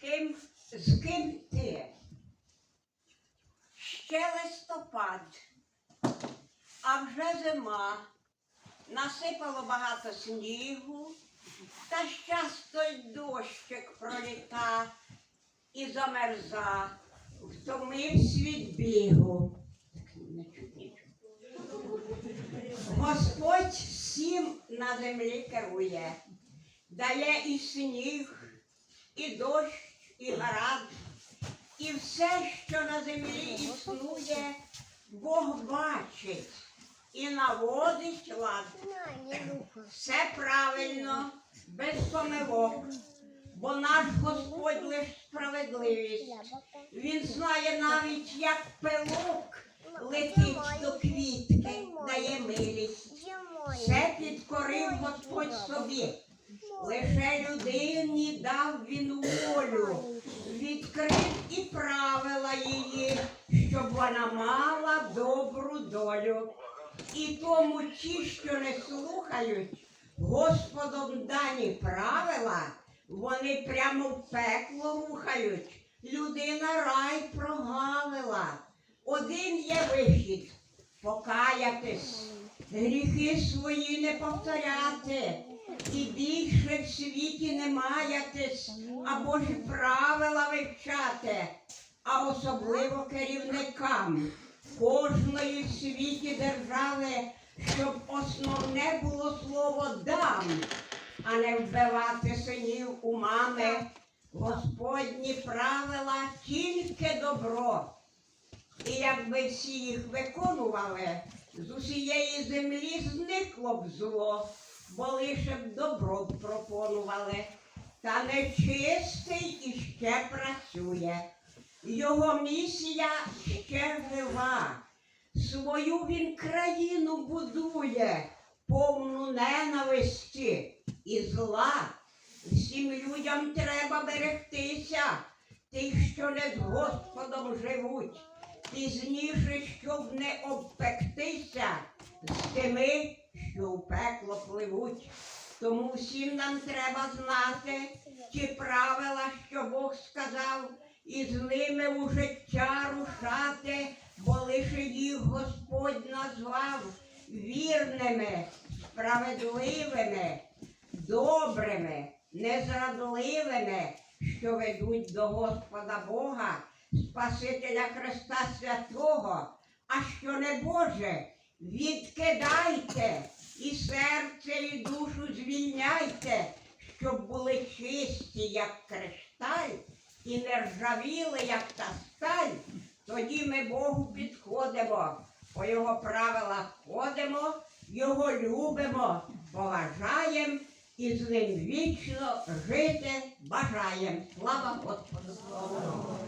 ким, з ким ти? Ще листопад, а вже зима. Насипало багато снігу, та часто й дощик проліта і замерза, втомився від бігу. Господь всім на землі керує, дає і сніг, і дощ, і град, і все, що на землі існує, Бог бачить і наводить лад. Все правильно, без помилок, бо наш Господь лиш справедливість. Він знає навіть, як пилок летить до квітки, дає милість. Все підкорив Господь собі. Він волю, відкрив і правила її, щоб вона мала добру долю. І тому ті, що не слухають Господом дані правила, вони прямо в пекло рухають. Людина рай прогавила. Один є вихід покаятись, гріхи свої не повторяти. Більше в світі не маятись, а Божі правила вивчати, а особливо керівникам кожної в світі держави, щоб основне було слово дам, а не вбивати синів у мами. Господні правила тільки добро. І якби всі їх виконували, з усієї землі зникло б зло, бо лише б добро пропонували. Та нечистий іще працює. Його місія ще жива. Свою він країну будує, повну ненависті і зла. Всім людям треба берегтися, тих, що не з Господом живуть, пізніше, щоб не обпектися з тими, що в пекло пливуть. Тому всім нам треба знати ті правила, що Бог сказав, і з ними у життя рушати, бо лише їх Господь назвав вірними, справедливими, добрими, незрадливими, що ведуть до Господа Бога, Спасителя Христа Святого, а що не Боже, відкидайте і серце, і душу звільняйте, щоб були чисті, як кришталь, і не ржавіли, як та сталь. Тоді ми Богу підходимо, по його правилах ходимо, його любимо, поважаємо і з ним вічно жити бажаємо. Слава Господу!